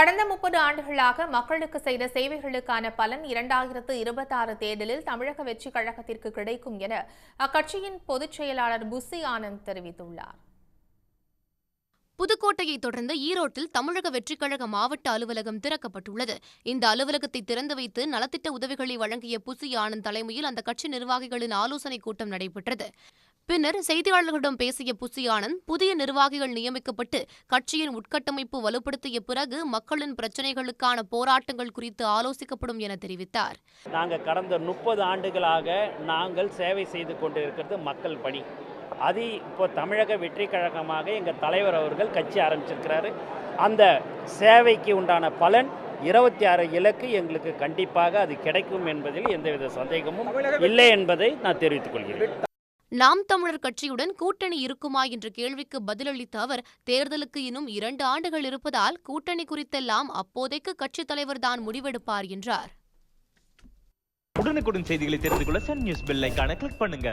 கடந்த முப்பது ஆண்டுகளாக மக்களுக்கு செய்த சேவைகளுக்கான பலன் இரண்டாயிரத்து இருபத்தாறு தேர்தலில் தமிழக வெற்றிக் கழகத்திற்கு கிடைக்கும் என அக்கட்சியின் பொதுச் செயலாளர் புசி ஆனந்த் தெரிவித்துள்ளார். புதுக்கோட்டையை தொடர்ந்து ஈரோட்டில் தமிழக வெற்றிக்கழக மாவட்ட அலுவலகம் திறக்கப்பட்டுள்ளது. இந்த அலுவலகத்தை திறந்து வைத்து நலத்திட்ட உதவிகளை வழங்கிய புசி ஆனந்த் தலைமையில் அந்த கட்சி நிர்வாகிகளின் ஆலோசனைக் கூட்டம் நடைபெற்றது. பின்னர் செய்தியாளர்களிடம் பேசிய புசி ஆனந்த் புதிய நிர்வாகிகள் நியமிக்கப்பட்டு கட்சியின் உட்கட்டமைப்பு வலுப்படுத்திய பிறகு மக்களின் பிரச்சினைகளுக்கான போராட்டங்கள் குறித்து ஆலோசிக்கப்படும் என தெரிவித்தார். நாங்கள் கடந்த முப்பது ஆண்டுகளாக நாங்கள் சேவை செய்து கொண்டிருக்கிறது மக்கள் பணி. அது இப்போ தமிழக வெற்றி கழகமாக எங்கள் தலைவர் அவர்கள் கட்சி ஆரம்பிச்சிருக்கிறாரு. அந்த சேவைக்கு உண்டான பலன் இருபத்தி ஆறு இலக்கு எங்களுக்கு கண்டிப்பாக அது கிடைக்கும் என்பதில் எந்தவித சந்தேகமும் இல்லை என்பதை நான் தெரிவித்துக் கொள்கிறேன். நாம் தமிழர் கட்சியுடன் கூட்டணி இருக்குமா என்ற கேள்விக்கு பதிலளித்த அவர் தேர்தலுக்கு இன்னும் இரண்டு ஆண்டுகள் இருப்பதால் கூட்டணி குறித்தெல்லாம் அப்போதைக்கு கட்சித் தலைவர்தான் முடிவெடுப்பார் என்றார். உடனுக்குடன் செய்திகளை தெரிந்து கொள்ள சன் நியூஸ் பெல் ஐகானை கிளிக் பண்ணுங்க.